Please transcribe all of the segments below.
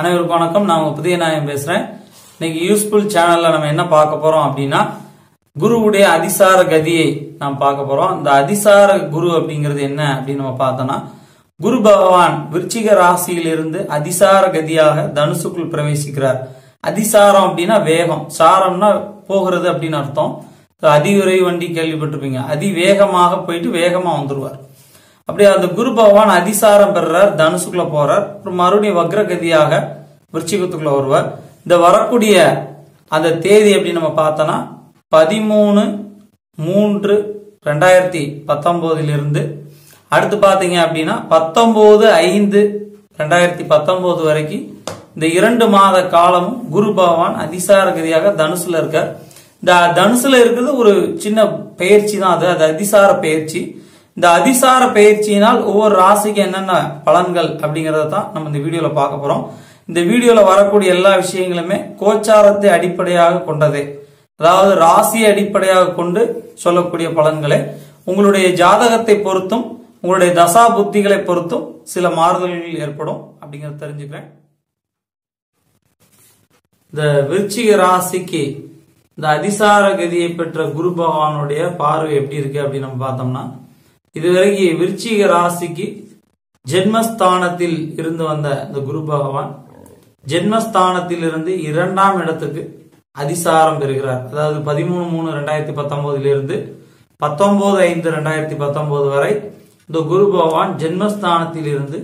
அனைவருக்கும் வணக்கம். நான் உங்க புதிய நாயம் பேசுறேன். இன்னைக்கு யூஸ்ஃபுல் சேனல்ல நம்ம என்ன பார்க்க போறோம் அப்படின்னா குருவுடைய அதிசார கதியை நாம் பார்க்க போறோம். இந்த அதிசார குரு அப்படிங்கிறது என்ன அப்படின்னு நம்ம பார்த்தோம்னா குரு பகவான் விருச்சிக ராசியிலிருந்து அதிசார கதியாக தனுசுக்குள் பிரவேசிக்கிறார். அதிசாரம் அப்படின்னா வேகம். சாரம்னா போகிறது அப்படின்னு அர்த்தம். அதிவிரை வண்டி கேள்விப்பட்டிருப்பீங்க. அதிவேகமாக போயிட்டு வேகமா வந்துருவார். அப்படியே அந்த குரு பகவான் அதிசாரம் பெறுறார் தனுசுக்குள்ள போறார். அப்புறம் மறுபடியும் வக்ரகதியாக விருச்சிகத்துக்குள்ள வருவார். இந்த வரக்கூடிய அந்த தேதி எப்படி நம்ம பார்த்தோம்னா பதிமூணு மூன்று ரெண்டாயிரத்தி பத்தொன்பதிலிருந்து அடுத்து பாத்தீங்க அப்படின்னா பத்தொன்பது ஐந்து ரெண்டாயிரத்தி பத்தொன்பது வரைக்கும் இந்த இரண்டு மாத காலமும் குரு பகவான் அதிசார கதியாக தனுசுல இருக்கார். இந்த தனுசுல இருக்கிறது ஒரு சின்ன பயிற்சி தான் அது அது அதிசார பயிற்சி. இந்த அதிசார பயிற்சியினால் ஒவ்வொரு ராசிக்கு என்னென்ன பலன்கள் அப்படிங்கறத தான் நம்ம இந்த வீடியோல பார்க்க போறோம். இந்த வீடியோல வரக்கூடிய எல்லா விஷயங்களுமே கோச்சாரத்தை அடிப்படையாக கொண்டதே. அதாவது ராசியை அடிப்படையாக கொண்டு சொல்லக்கூடிய பலன்களே. உங்களுடைய ஜாதகத்தை பொறுத்தும் உங்களுடைய தசா புத்திகளை பொறுத்தும் சில மாறுதல்கள் ஏற்படும் அப்படிங்கறத தெரிஞ்சுக்கிறேன். இந்த விருச்சிக ராசிக்கு இந்த அதிசார கதியை பெற்ற குரு பகவானுடைய பார்வை எப்படி இருக்கு அப்படின்னு நம்ம பார்த்தோம்னா இதுவரைக்கு விருச்சிக ராசிக்கு ஜென்மஸ்தானத்தில் இருந்து வந்த இந்த குரு பகவான் ஜென்மஸ்தானத்தில் இருந்து இரண்டாம் இடத்துக்கு அதிசாரம் பெறுகிறார். அதாவது பதிமூணு மூணு ரெண்டாயிரத்தி பத்தொன்பதுல இருந்து பத்தொன்பது ஐந்து ரெண்டாயிரத்தி பத்தொன்பது வரை இந்த குரு பகவான் ஜென்மஸ்தானத்தில் இருந்து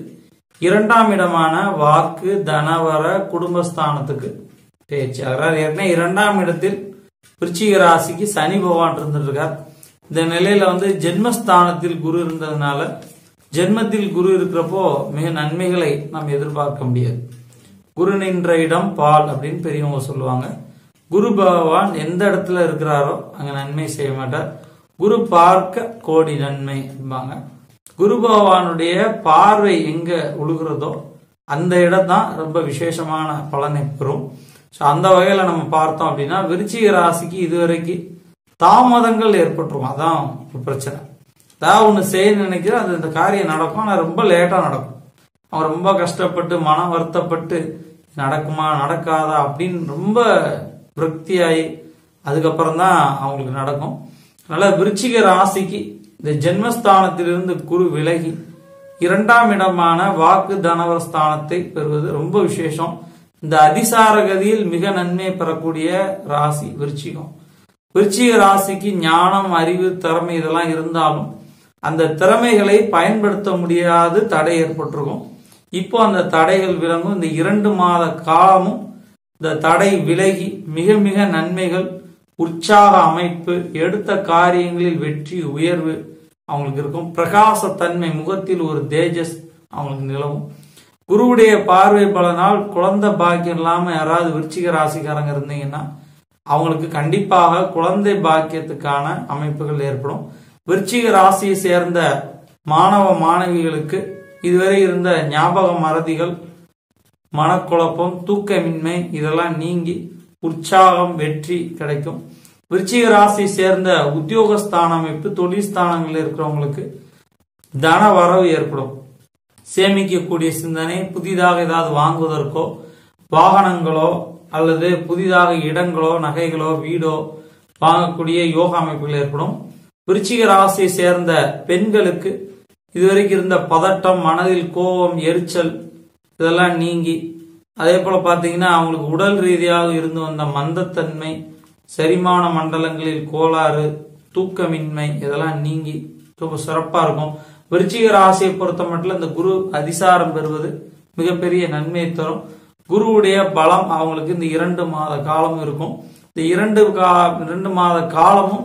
இரண்டாம் இடமான வாக்கு தனவர குடும்பஸ்தானத்துக்கு பேச்சு ஆகிறார் ஏற்கனவே இரண்டாம் இடத்தில் விருச்சிக ராசிக்கு சனி பகவான் இருந்துட்டு இருக்கார் இந்த நிலையில வந்து ஜென்மஸ்தானத்தில் குரு இருந்ததுனால ஜென்மத்தில் குரு இருக்கிறப்போ மிக நன்மைகளை நாம் எதிர்பார்க்க முடியாது. குரு நின்ற இடம் பால் அப்படின்னு பெரியவங்க சொல்லுவாங்க. குரு பகவான் எந்த இடத்துல இருக்கிறாரோ அங்க நன்மை செய்ய மாட்டார். குரு பார்க்க கோடி நன்மை என்பாங்க. குரு பகவானுடைய பார்வை எங்க உழுகிறதோ அந்த இடம் தான் ரொம்ப விசேஷமான பலனை பெறும். ஸோ அந்த வகையில நம்ம பார்த்தோம் அப்படின்னா விருச்சிக ராசிக்கு இதுவரைக்கும் தாமதங்கள் ஏற்பட்டுரும். அதான் பிரச்சனை. ஏதாவது ஒன்று செய்ய நினைக்கிறேன். அது இந்த காரியம் நடக்கும். ஆனால் ரொம்ப லேட்டா நடக்கும். அவன் ரொம்ப கஷ்டப்பட்டு மன வருத்தப்பட்டு நடக்குமா நடக்காதா அப்படின்னு ரொம்ப விரக்தியாகி அதுக்கப்புறம் தான் அவங்களுக்கு நடக்கும். அதனால விருச்சிக ராசிக்கு இந்த ஜென்மஸ்தானத்திலிருந்து குரு விலகி இரண்டாம் இடமான வாக்கு தனவஸ்தானத்தை பெறுவது ரொம்ப விசேஷம். இந்த அதிசார கதியில் மிக நன்மை பெறக்கூடிய ராசி விருச்சிகம். விருச்சிக ராசிக்கு ஞானம் அறிவு திறமை இதெல்லாம் இருந்தாலும் அந்த திறமைகளை பயன்படுத்த முடியாது தடை ஏற்பட்டிருக்கும். இப்போ அந்த தடைகள் விளங்கும். இந்த இரண்டு மாத காலமும் இந்த தடை விலகி மிக மிக நன்மைகள் உற்சாக அமைப்பு எடுத்த காரியங்களில் வெற்றி உயர்வு அவங்களுக்கு இருக்கும். பிரகாசத்தன்மை முகத்தில் ஒரு தேஜஸ் அவங்களுக்கு நிலவும். குருவுடைய பார்வை பலனால் குழந்தை பாக்கியம் இல்லாம யாராவது விருச்சிக ராசிக்காரங்க இருந்தீங்கன்னா அவங்களுக்கு கண்டிப்பாக குழந்தை பாக்கியத்துக்கான அமைப்புகள் ஏற்படும். விருச்சிக ராசியை சேர்ந்த மாணவ மாணவிகளுக்கு இதுவரை இருந்த ஞாபக மறதிகள் மனக்குழப்பம் தூக்கமின்மை இதெல்லாம் நீங்கி உற்சாகம் வெற்றி கிடைக்கும். விருச்சிக ராசி சேர்ந்த உத்தியோகஸ்தான அமைப்பு தொழிற்ஸ்தானங்களில் இருக்கிறவங்களுக்கு தன வரவு ஏற்படும். சேமிக்கக்கூடிய சிந்தனை புதிதாக ஏதாவது வாங்குவதற்கோ வாகனங்களோ அல்லது புதிதாக இடங்களோ நகைகளோ வீடோ வாங்கக்கூடிய யோகா அமைப்புகள் ஏற்படும். விருச்சிக ராசியை சேர்ந்த பெண்களுக்கு இதுவரைக்கும் இருந்த பதட்டம் மனதில் கோபம் எரிச்சல் இதெல்லாம் நீங்கி அதே போல பாத்தீங்கன்னா அவங்களுக்கு உடல் ரீதியாக இருந்து வந்த மந்தத்தன்மை செரிமான மண்டலங்களில் கோளாறு தூக்கமின்மை இதெல்லாம் நீங்கி ரொம்ப சிறப்பா இருக்கும். விருச்சிக ராசியை பொறுத்த மட்டும் இந்த குரு அதிசாரம் பெறுவது மிகப்பெரிய நன்மையை தரும். குருவுடைய பலம் அவங்களுக்கு இந்த இரண்டு மாத காலம் இருக்கும். இந்த இரண்டு கா இரண்டு மாத காலமும்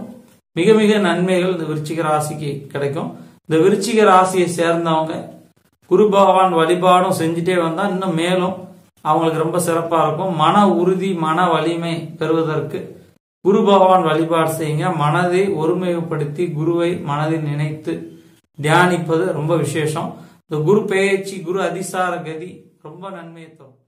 மிக மிக நன்மைகள் இந்த விருச்சிக ராசிக்கு கிடைக்கும். இந்த விருச்சிக ராசியை சேர்ந்தவங்க குரு பகவான் வழிபாடும் செஞ்சுட்டே வந்தா இன்னும் மேலும் அவங்களுக்கு ரொம்ப சிறப்பா இருக்கும். மன உறுதி மன வலிமை பெறுவதற்கு குரு பகவான் வழிபாடு செய்யுங்க. மனதை ஒருமைப்படுத்தி குருவை மனதில் நினைத்து தியானிப்பது ரொம்ப விசேஷம். இந்த குரு பெயர்ச்சி குரு அதிசார கதி ரொம்ப நன்மையை தரும்.